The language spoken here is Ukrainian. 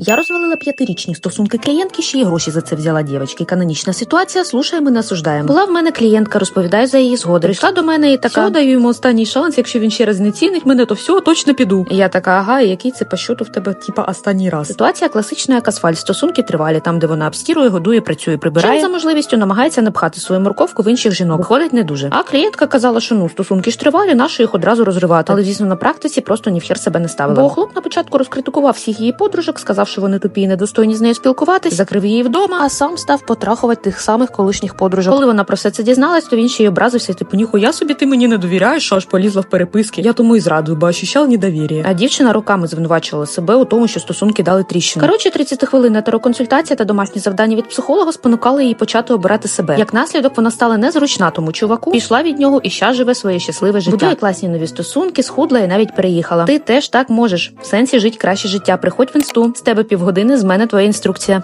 Я розвалила п'ятирічні стосунки клієнтки, ще й гроші за це взяла дівчатки. Канонічна ситуація, слушаємо, не осуждаємо. Була в мене клієнтка, розповідаю за її згоди. Прийшла до мене і така Все, даю йому останній шанс. Якщо він ще раз не цінить мене, то все, точно піду. І я така, ага, і який це по щоту в тебе, типа, останній раз? Ситуація класична, як асфальт. Стосунки тривалі, там, де вона обстірує, годує, працює, прибирає. Чим за можливістю намагається напхати свою морковку в інших жінок. Виходить не дуже. А клієнтка казала, що ну стосунки ж тривалі, нащо їх одразу розривати. Але звісно, на практиці просто ні в хер себе не ставила. Бо хлоп на початку розкритикував всіх її подружок, сказав, що вони тупі і недостойні з нею спілкуватись, закрив її вдома, а сам став потрахувати тих самих колишніх подружок. Коли вона про все це дізналась, то він ще й образився. Типу, Ніхуя собі ти мені не довіряєш, аж полізла в переписки. Я тому і зрадую, бо ощущав недовір'я. А дівчина роками звинувачувала себе у тому, що стосунки дали тріщину. Коротше, 30 хвилин тероконсультація та домашні завдання від психолога спонукали її почати обирати себе. Як наслідок, вона стала незручна тому чуваку, пішла від нього і щас живе своє щасливе життя. Будує класні нові стосунки, схудла і навіть переїхала. Ти теж так можеш. В сенсі жить краще життя. Приходь в інсту. З тебе півгодини, з мене твоя інструкція.